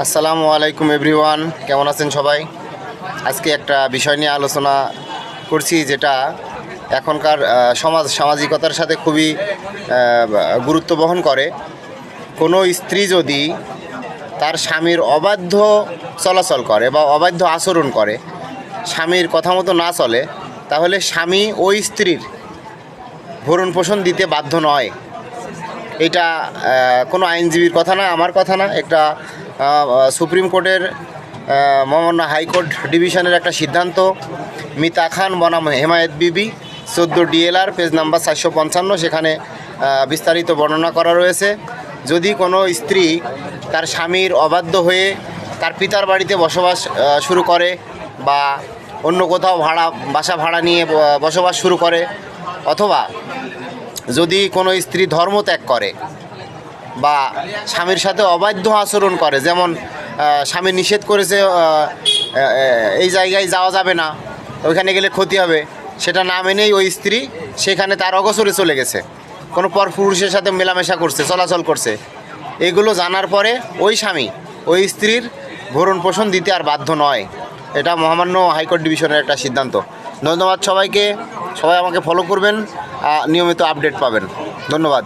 আসসালামু আলাইকুম এভরিওয়ান, কেমন আছেন সবাই? আজকে একটা বিষয় নিয়ে আলোচনা করছি যেটা এখনকার সমাজ, সামাজিকতার সাথে খুবই গুরুত্ব বহন করে। কোনো স্ত্রী যদি তার স্বামীর অবাধ্য চলাচল করে বা অবাধ্য আচরণ করে, স্বামীর কথা মতো না চলে, তাহলে স্বামী ওই স্ত্রীর ভরণ পোষণ দিতে বাধ্য নয়। এটা কোনো আইনজীবীর কথা না আমার কথা না, একটা সুপ্রিম কোর্টের মহামান্য হাইকোর্ট ডিভিশনের একটা সিদ্ধান্ত। মিতা খান, বনাম হেমায়েত বিবি, চোদ্দ ডিএলআর, পেজ নাম্বার চারশো পঞ্চান্ন, সেখানে বিস্তারিত বর্ণনা করা রয়েছে। যদি কোনো স্ত্রী তার স্বামীর অবাধ্য হয়ে তার পিতার বাড়িতে বসবাস শুরু করে বা অন্য কোথাও ভাড়া, বাসা ভাড়া নিয়ে বসবাস শুরু করে, অথবা যদি কোনো স্ত্রী ধর্ম ত্যাগ করে বা স্বামীর সাথে অবাধ্য আচরণ করে, যেমন স্বামী নিষেধ করেছে এই জায়গায় যাওয়া যাবে না, ওইখানে গেলে ক্ষতি হবে, সেটা না মেনেই ওই স্ত্রী সেখানে তার অগসরে চলে গেছে। কোনো পর পুরুষের সাথে মেলামেশা করছে, চলাচল করছে। এগুলো জানার পরে ওই স্বামী ওই স্ত্রীর ভরণ পোষণ দিতে আর বাধ্য নয়। এটা মহামান্য হাইকোর্ট ডিভিশনের একটা সিদ্ধান্ত। ধন্যবাদ সবাইকে। সবাই আমাকে ফলো করবেন নিয়মিত আপডেট পাবেন। ধন্যবাদ।